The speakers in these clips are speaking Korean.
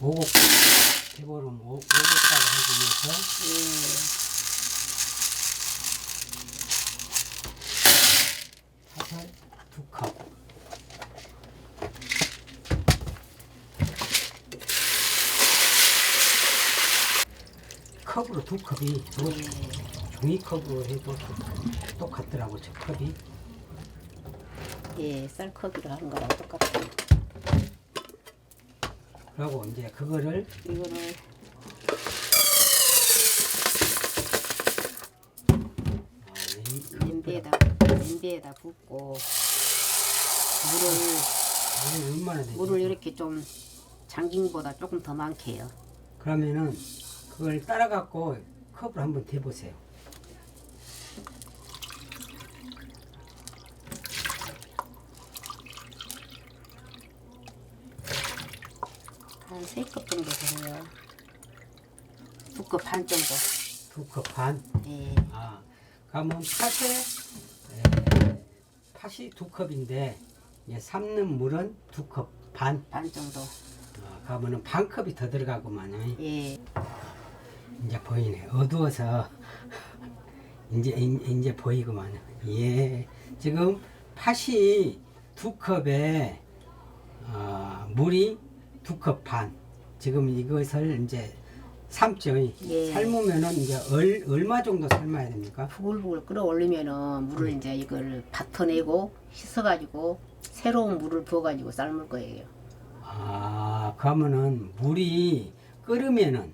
오곡 대보름 오- 오곡가루 하기 위해서 예. 사살 두 컵. 컵으로 두 컵이 저 종이컵으로 해도 똑같더라고 저 컵이 예, 쌀컵이로 하는 거랑 똑같아요. 그리고 이제 그거를 이거를 아, 이- 냄비에다 냄비에다 붓고 물을 물이 얼마나 되지? 물을 이렇게 좀 장김보다 조금 더 많게 해요. 그러면은 그걸 따라 갖고 컵을 한번 대보세요. 한세컵 정도 되네요. 두컵반 정도. 두 컵 반. 예. 아, 그러면 팥에 에, 팥이 두 컵인데 이제 삶는 물은 두 컵 반. 반 정도. 아, 그러면은 반 컵이 더 들어가고만은 예. 이제 보이네. 어두워서 이제 이- 이제 보이구만. 예. 지금 팥이 두 컵에 어, 물이 두 컵 반. 지금 이것을 이제 삶죠. 예. 삶으면은 이제 얼, 얼마 정도 삶아야 됩니까? 부글부글 끓어올리면은 물을 이제 이걸 밭어내고 씻어가지고 새로운 물을 부어가지고 삶을 거예요. 아, 그러면은 물이 끓으면은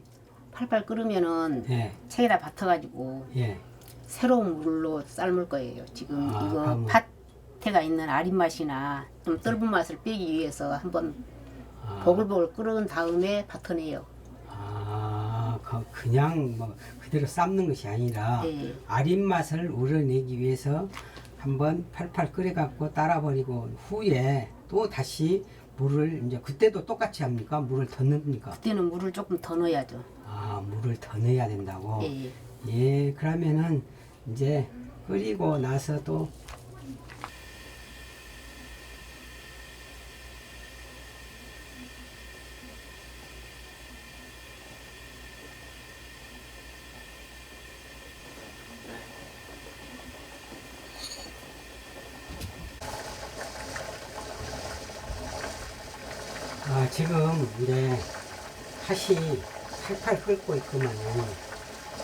팔팔 끓으면은 예, 체에다 밭어가지고 예. 새로운 물로 삶을 거예요. 지금 아, 이거 밭에가 있는 아린 맛이나 좀 떫은 맛을 빼기 위해서 한번 아, 보글보글 끓은 다음에 밭어내요. 아, 그- 그냥 뭐 그대로 삶는 것이 아니라 예. 아린 맛을 우러내기 위해서 한번 팔팔 끓여갖고 따라버리고 후에 또 다시 물을 이제 그때도 똑같이 합니까? 물을 더 넣습니까? 그때는 물을 조금 더 넣어야죠. 아, 물을 더 넣어야 된다고. 예, 예. 예, 그러면은 이제 끓이고 나서 또 아, 지금 이제 팥이 팔팔 끓고 있구만요.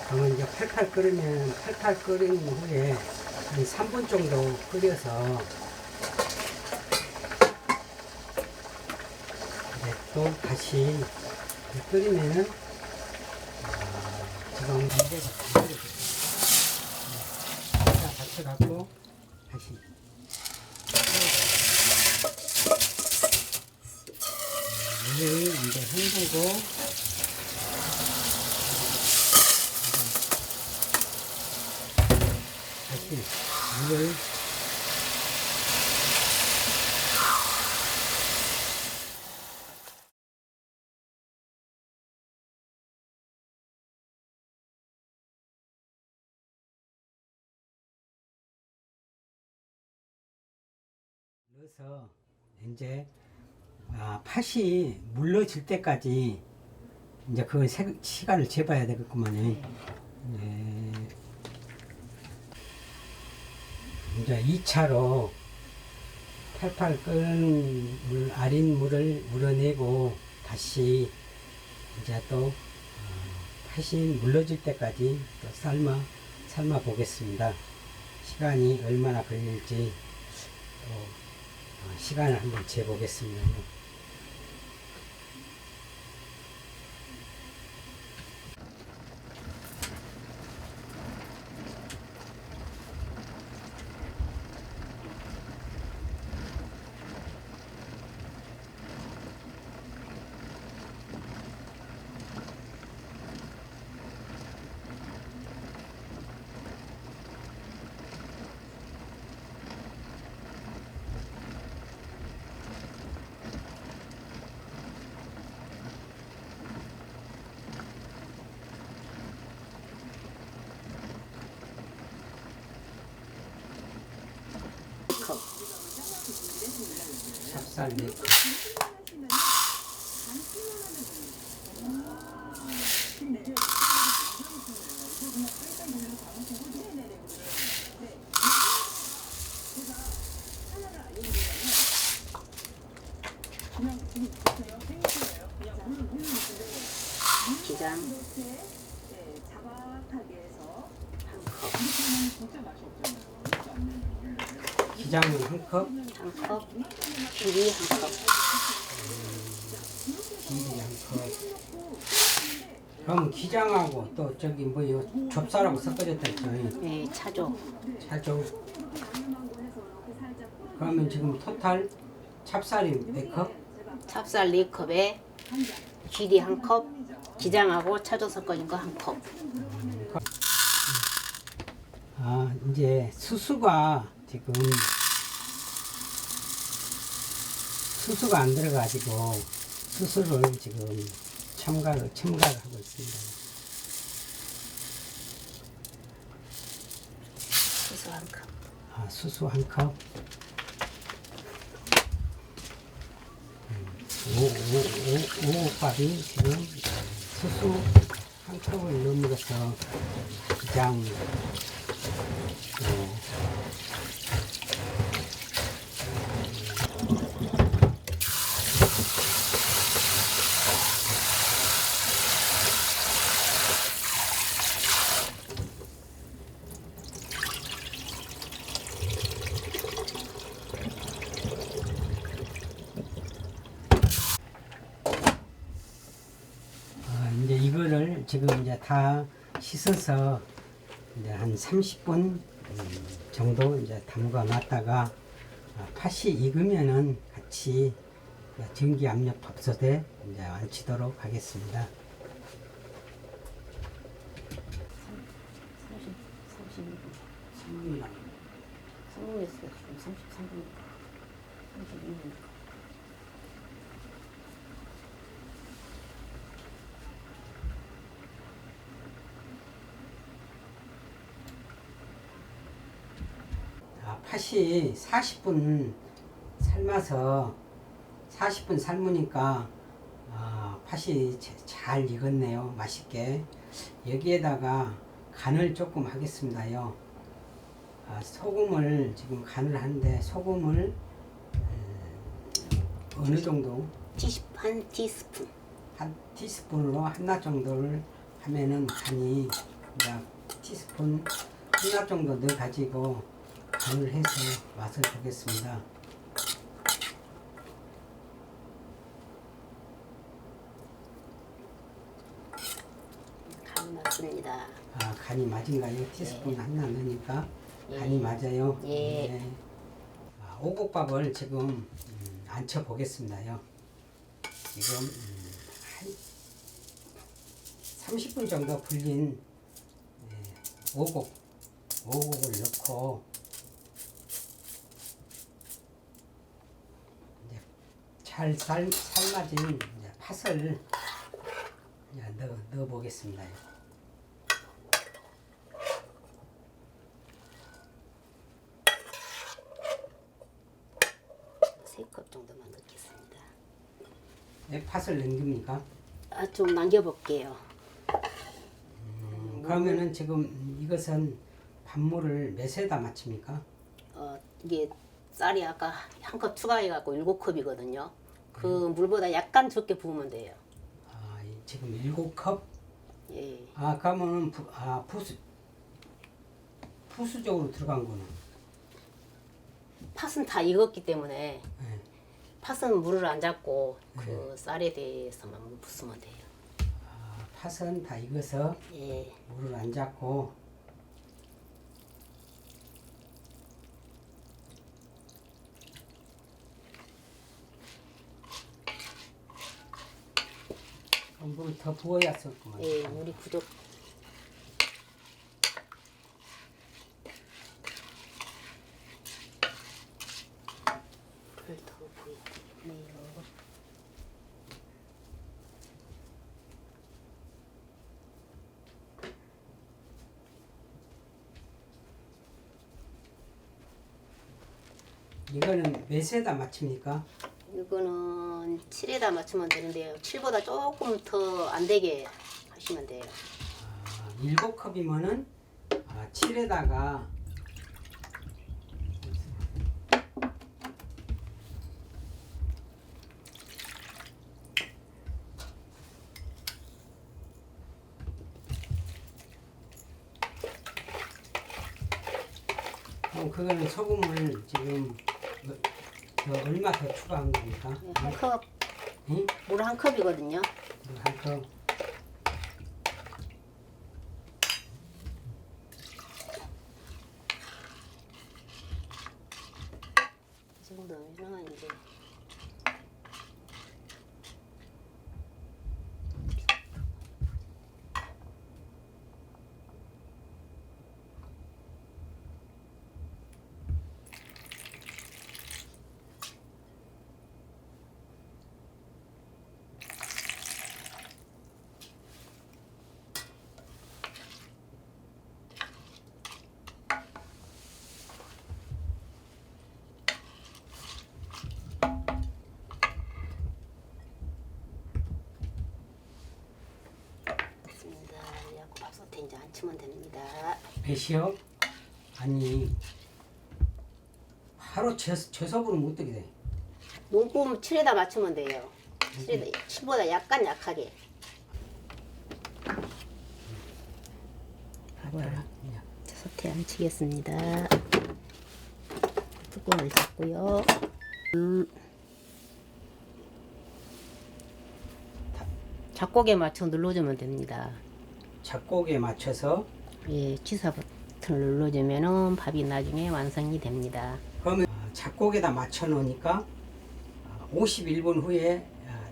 그러면 이제 팔팔 끓으면 팔팔 끓인 후에 한 3분 정도 끓여서 이제 또 다시 끓이면은 아, 지금 문제가 다 받쳐갖고 다시 물을 이제 헹구고 다시 물을 넣어서 이제 아, 팥이 물러질 때까지 이제 그 세- 시간을 재봐야 되겠구만요. 네. 이제 2차로 팔팔 끓는 물, 아린 물을 우러내고 다시 이제 또 어, 팥이 물러질 때까지 또 삶아 삶아 보겠습니다. 시간이 얼마나 걸릴지 또 어, 시간을 한번 재보겠습니다. 살리. 기장. 네, 네, 기장은 한 컵, 한컵 길이 한컵 길이 한 컵. 그럼 기장하고 또 저기 뭐요 좁쌀하고 섞어졌다 했죠. 네, 차조 살짝. 그러면 지금 토탈 찹쌀이 몇 컵? 찹쌀 4컵에 길이 한컵 기장하고 차조 섞어진 거 한 컵 아 이제 수수가 지금 수수가 안 들어가지고 수수를 지금 첨가를 첨가를 하고 있습니다. 수수 한 컵 아, 수수 한 컵. 오, 오, 오, 오곡밥이 지금 수수 한 컵을 넣음으로써 가장 어, 아, 이제 이거를 지금 이제 다 씻어서 이제 한 30분 음, 정도 이제 담가 놨다가 아, 팥이 익으면은 같이 전기 압력 밥솥에 이제 앉히도록 하겠습니다. 30, 32분 3분에서 지금 33분 32분 아, 팥이 40분 삶아서 40분 삶으니까 아, 팥이 자- 잘 익었네요. 맛있게. 여기에다가 간을 조금 하겠습니다요. 아, 소금을 지금 간을 하는데 소금을 음, 어느 정도 티스, 한 티스푼 한 티스푼으로 하나 정도를 하면은 간이 티스푼 하나 정도 넣어 가지고 간을 해서 맛을 보겠습니다. 간 맞습니다 아 간이 맞은가요? 티스푼 하나 넣으니까 예. 간이 맞아요. 예. 아, 오곡밥을 지금 음, 앉혀 보겠습니다요. 지금 음, 한 30분 정도 불린 예, 오곡 오곡을 넣고 이제 잘 삶, 삶아진 팥을 넣어, 넣어 보겠습니다. 세컵 정도만 넣겠습니다 네, 팥을 남깁니까? 아, 좀 남겨볼게요 그러면은 지금 이것은 밥물을 몇에다 맞춥니까? 어, 이게 쌀이 아까 한 컵 추가해갖고 일곱 컵이거든요 그 물보다 약간 적게 부으면 돼요 아, 이 지금 일곱 컵. 예. 아, 그러면은 부, 아 부수 부수적으로 들어간 거는. 팥은 다 익었기 때문에 예. 팥은 물을 안 잡고 그 쌀에 대해서만 물 부으면 돼요. 아, 팥은 다 익어서 예. 물을 안 잡고 물더 부어야 쓸구만. 예, 물이 부족. 물을 더 부어야. 이거는 몇에다 맞춥니까? 이거는 7에다 맞추면 되는데요. 7보다 조금 더 안 되게 하시면 돼요. 아, 일곱 컵이면은 아, 7에다가 그거는 소금을 지금 뭐- 저 얼마 더 추가한 겁니까? 한 컵, 응? 물 한 컵이거든요. 한 컵. 이 정도면 이제 됐습니다. 약고 밥솥에 이제 안 치면 됩니다. 배시요? 아니 하루 제, 제섭으로 못 뜨게 돼. 농품 7에다 맞추면 돼요. 7에다, 7보다 약간 약하게. 봐봐라. 솥에 안 치겠습니다. 뚜껑을 잡고요. 음. 다- 작곡에 맞춰 눌러주면 됩니다. 작곡에 맞춰서 예, 취사 버튼을 눌러주면은 밥이 나중에 완성이 됩니다. 그러면 아, 작곡에다 맞춰 놓으니까 51분 후에 아,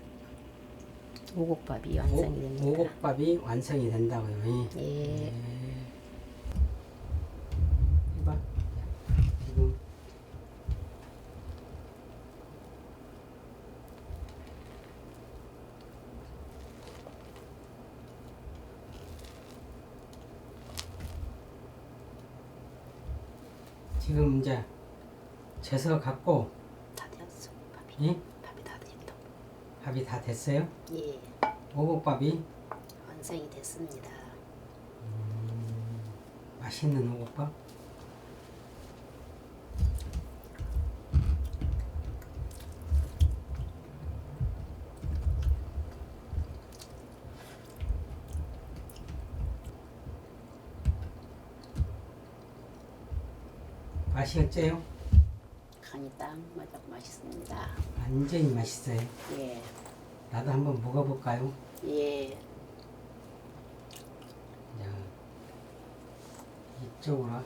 오곡밥이 오- 완성이 됩니다. 오곡밥이 완성이 된다고요. 예. 해봐. 지금 지금 이제 재서 갖고 다 되었어. 밥이. 이 밥이 다 됐다. 밥이 다 됐어요. 예. 오곡밥이 완성이 됐습니다. 맛있는 오곡밥. 맛이 어째요? 간이 딱 맞아 맛있습니다. 완전히 맛있어요. 예. 나도 한번 먹어볼까요? 예. 자, 이쪽으로 음.